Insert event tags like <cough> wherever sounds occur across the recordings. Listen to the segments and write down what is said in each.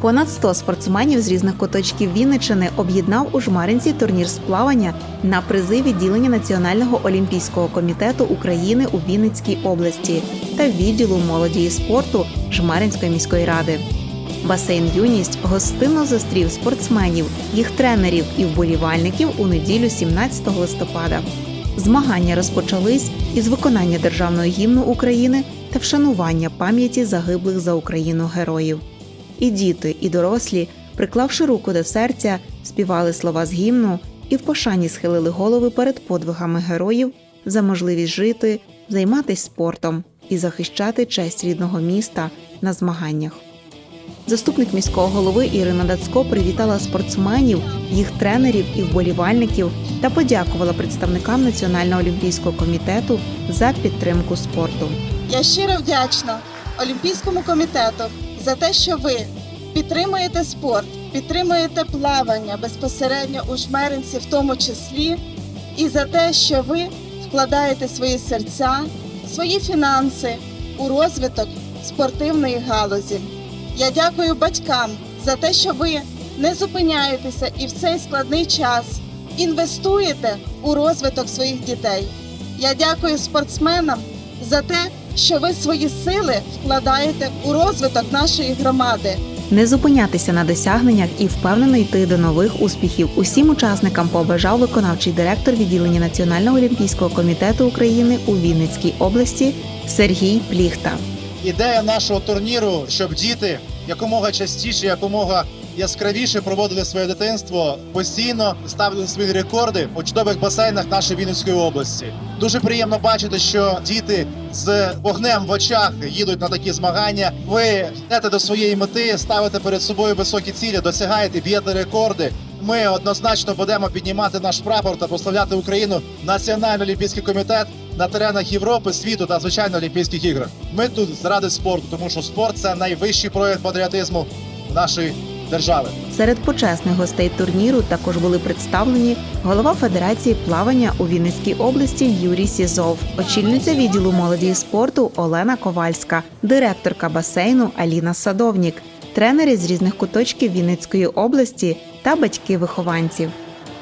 Понад 100 спортсменів з різних куточків Вінничини об'єднав у Жмаринці турнір з плавання на призи відділення Національного олімпійського комітету України у Вінницькій області та відділу молоді і спорту Жмаринської міської ради. Басейн Юність гостинно зустрів спортсменів, їх тренерів і вболівальників у неділю 17 листопада. Змагання розпочались із виконання державного гімну України та вшанування пам'яті загиблих за Україну героїв. І діти, і дорослі, приклавши руку до серця, співали слова з гімну і в пошані схилили голови перед подвигами героїв за можливість жити, займатися спортом і захищати честь рідного міста на змаганнях. Заступник міського голови Ірина Дацько привітала спортсменів, їх тренерів і вболівальників та подякувала представникам Національного олімпійського комітету за підтримку спорту. Я щиро вдячна Олімпійському комітету за те, що ви підтримуєте спорт, підтримуєте плавання безпосередньо у жмеринці, в тому числі, і за те, що ви вкладаєте свої серця, свої фінанси у розвиток спортивної галузі. Я дякую батькам за те, що ви не зупиняєтеся і в цей складний час інвестуєте у розвиток своїх дітей. Я дякую спортсменам за те, що ви свої сили вкладаєте у розвиток нашої громади. Не зупинятися на досягненнях і впевнено йти до нових успіхів. Усім учасникам побажав виконавчий директор відділення Національного олімпійського комітету України у Вінницькій області Сергій Пліхта. Ідея нашого турніру, щоб діти якомога частіше, якомога яскравіше проводили своє дитинство, постійно ставили свої рекорди у чудових басейнах нашої Вінницької області. Дуже приємно бачити, що діти з вогнем в очах їдуть на такі змагання. Ви йдете до своєї мети, ставите перед собою високі цілі, досягаєте, б'єте рекорди. Ми однозначно будемо піднімати наш прапор та прославляти Україну. Національний олімпійський комітет на теренах Європи, світу та звичайно Олімпійських іграх. Ми тут заради спорту, тому що спорт це найвищий прояв патріотизму нашої держави. Серед почесних гостей турніру також були представлені голова Федерації плавання у Вінницькій області Юрій Сізов, очільниця відділу молоді і спорту Олена Ковальська, директорка басейну Аліна Садовнік, тренери з різних куточків Вінницької області та батьки вихованців.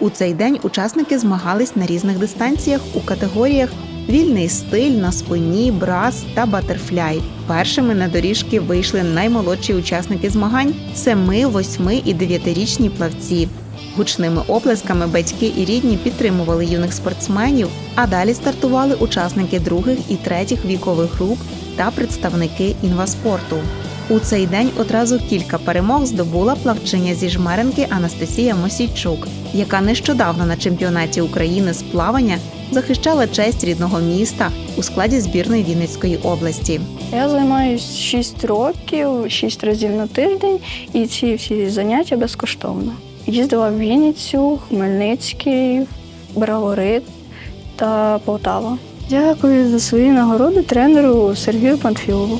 У цей день учасники змагались на різних дистанціях у категоріях вільний стиль на спині, брас та батерфляй. Першими на доріжки вийшли наймолодші учасники змагань 7, 8 і 9-річні плавці. Гучними оплесками батьки і рідні підтримували юних спортсменів, а далі стартували учасники других і третіх вікових груп та представники інваспорту. У цей день одразу кілька перемог здобула плавчиня зі жмеренки Анастасія Мосійчук, яка нещодавно на чемпіонаті України з плавання захищала честь рідного міста у складі збірної Вінницької області. Я займаюся 6 років, 6 разів на тиждень, і ці всі заняття безкоштовно. Їздила в Вінницю, Хмельницький, Браворит та Полтава. Дякую за свої нагороди тренеру Сергію Панфілову.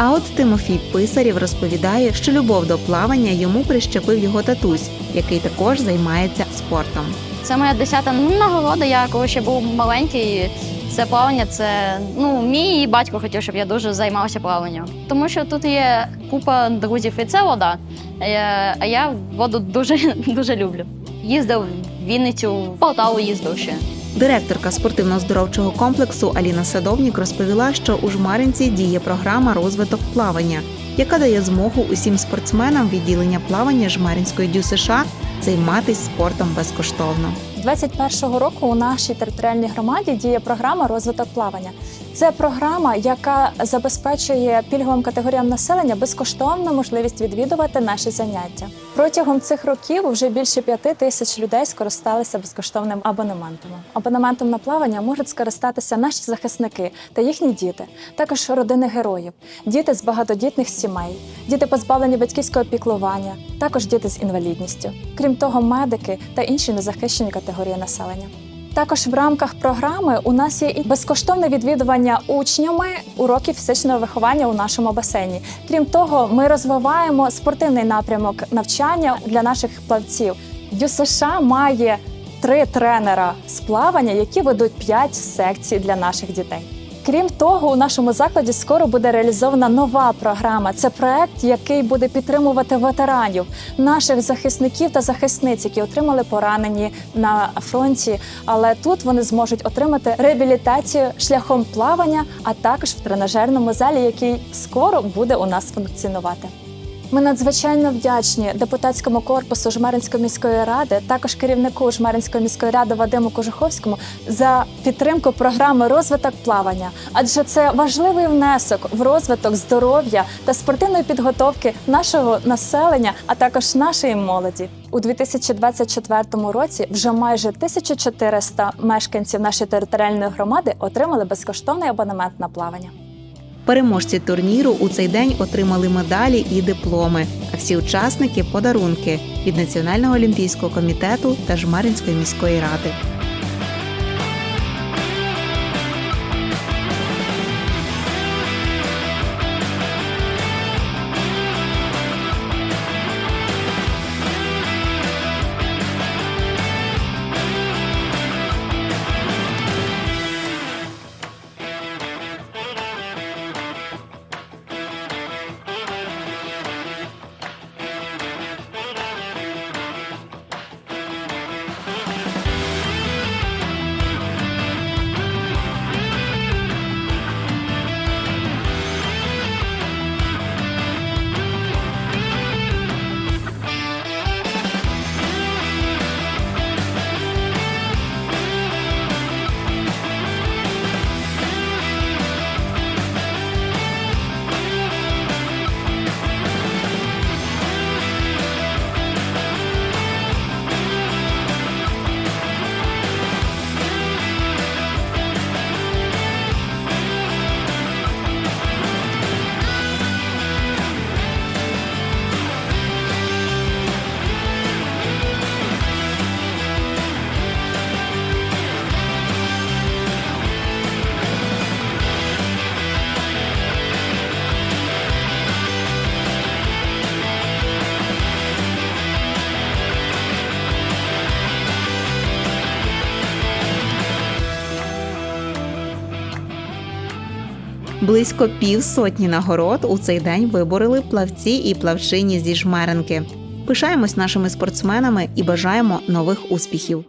А от Тимофій Писарів розповідає, що любов до плавання йому прищепив його татусь, який також займається спортом. Це моя десята нагорода. Я коли ще був маленький. Це плавання, це ну мій батько хотів, щоб я дуже займався плаванням. Тому що тут є купа друзів, і це вода. А я, а я воду дуже <laughs> дуже люблю. Їздив в Вінницю, в Полтаву їздив ще. Директорка спортивно-здоровчого комплексу Аліна Садовнік розповіла, що у Жмаринці діє програма розвиток плавання, яка дає змогу усім спортсменам відділення плавання Жмаринської ДЮСШ займатися спортом безкоштовно. З 21-го року у нашій територіальній громаді діє програма розвиток плавання. Це програма, яка забезпечує пільговим категоріям населення безкоштовну можливість відвідувати наші заняття. Протягом цих років вже більше п'яти тисяч людей скористалися безкоштовним абонементом. Абонементом на плавання можуть скористатися наші захисники та їхні діти, також родини героїв, діти з багатодітних сімей, діти позбавлені батьківського піклування, також діти з інвалідністю. Крім того, медики та інші незахищені категорії населення. Також в рамках програми у нас є і безкоштовне відвідування учнями уроків фізичного виховання у нашому басейні. Крім того, ми розвиваємо спортивний напрямок навчання для наших плавців. ЮСШ має три тренера з плавання, які ведуть п'ять секцій для наших дітей. Крім того, у нашому закладі скоро буде реалізована нова програма. Це проект, який буде підтримувати ветеранів, наших захисників та захисниць, які отримали поранені на фронті. Але тут вони зможуть отримати реабілітацію шляхом плавання, а також в тренажерному залі, який скоро буде у нас функціонувати. Ми надзвичайно вдячні депутатському корпусу Жмеринської міської ради, також керівнику Жмеринської міської ради Вадиму Кожуховському за підтримку програми розвиток плавання, адже це важливий внесок в розвиток здоров'я та спортивної підготовки нашого населення, а також нашої молоді. У 2024 році вже майже 1400 мешканців нашої територіальної громади отримали безкоштовний абонемент на плавання. Переможці турніру у цей день отримали медалі і дипломи, а всі учасники подарунки від Національного олімпійського комітету та Жмаринської міської ради. Близько півсотні нагород у цей день виборили плавці і плавчині зі жмеренки. Пишаємось нашими спортсменами і бажаємо нових успіхів.